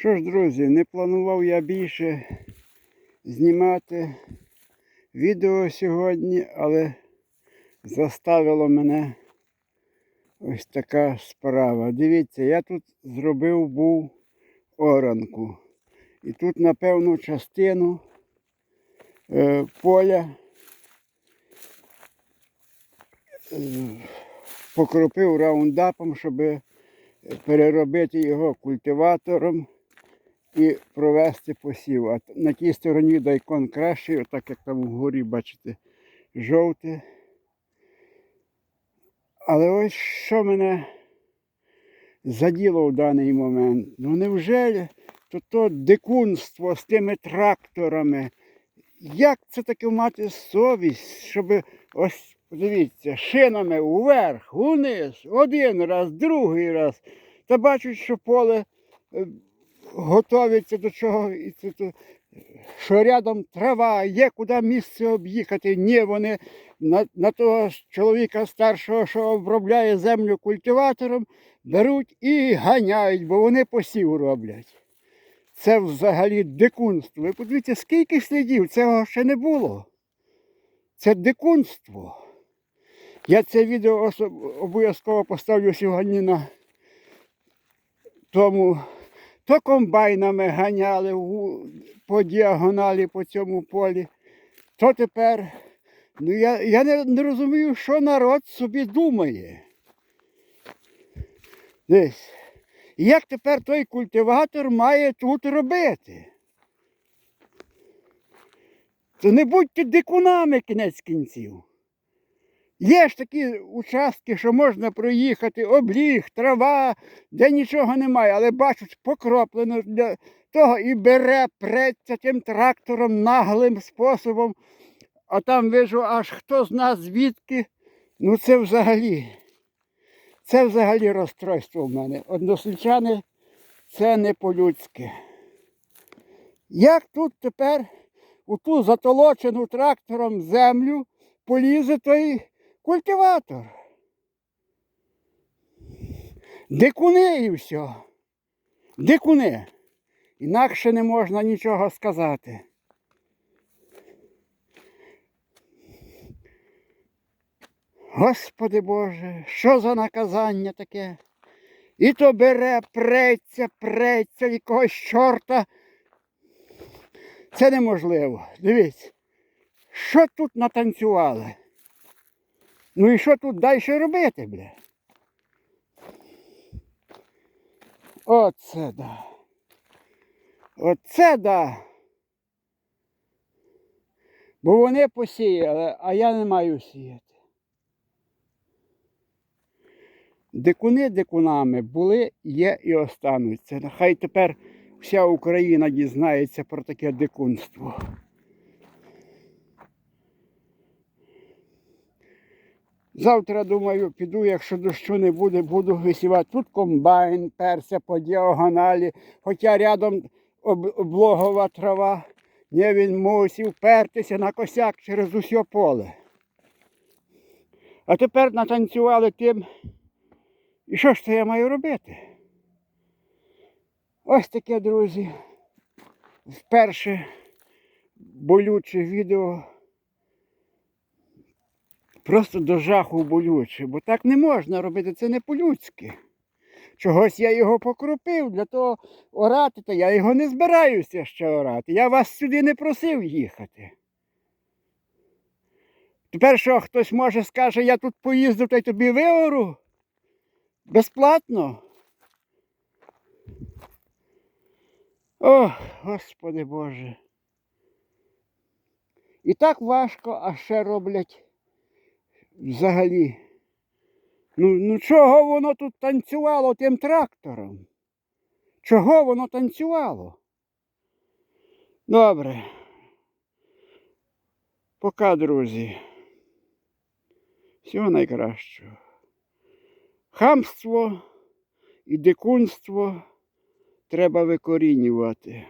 Що ж, друзі, не планував я більше знімати відео сьогодні, але заставило мене ось така справа. Дивіться, я тут зробив був оранку. І тут на певну частину е, поля е, покропив раундапом, щоб переробити його культиватором і провести посів. А на тій стороні дайкон кращий, отак як там вгорі, бачите, жовте. Але ось що мене заділо в даний момент. Ну невже то, то дикунство з тими тракторами? Як це таке мати совість, щоб ось Подивіться, шинами вверх, униз, один раз, другий раз. Та бачать, що поле готовиться до чого, і це, то, що рядом трава, є куди місце об'їхати. Ні, вони на, на того чоловіка старшого, що обробляє землю культиватором, беруть і ганяють, бо вони посів роблять. Це взагалі дикунство. Ви подивіться, скільки слідів, цього ще не було. Це дикунство. Я це відео осо- обов'язково поставлю сьогодні на тому. То комбайнами ганяли по діагоналі по цьому полі, то тепер. Ну я, я не, не розумію, що народ собі думає. Десь. Як тепер той культиватор має тут робити? То не будьте дикунами кінець кінців. Є ж такі участки, що можна проїхати, обліг, трава, де нічого немає, але бачать, покроплено для того і бере, преться тим трактором наглим способом. А там вижу, аж хто з нас звідки. Ну це взагалі. Це взагалі розстройство в мене. Односельчани це не по-людськи. Як тут тепер у ту затолочену трактором землю полізе той культиватор. Дикуни і все. Дикуни. Інакше не можна нічого сказати. Господи Боже, що за наказання таке? І то бере, преться, преться якогось чорта. Це неможливо. Дивіться, що тут натанцювали? Ну і що тут далі робити, бля? Оце да. Оце да. Бо вони посіяли, а я не маю сіяти. Дикуни дикунами були, є і остануться. Нехай тепер вся Україна дізнається про таке дикунство. Завтра, думаю, піду, якщо дощу не буде, буду висівати. Тут комбайн перся по діагоналі, хоча рядом облогова трава. Ні, він мусив пертися на косяк через усе поле. А тепер натанцювали тим. І що ж це я маю робити? Ось таке, друзі. Вперше болюче відео. Просто до жаху болюче, бо так не можна робити, це не по-людськи. Чогось я його покропив для того орати, то я його не збираюся ще орати. Я вас сюди не просив їхати. Тепер що хтось може скаже, я тут поїздив та й тобі виору? Безплатно? О, Господи Боже. І так важко, а ще роблять взагалі. Ну, ну чого воно тут танцювало тим трактором? Чого воно танцювало? Добре. Пока, друзі. Всього найкращого. Хамство і дикунство треба викорінювати.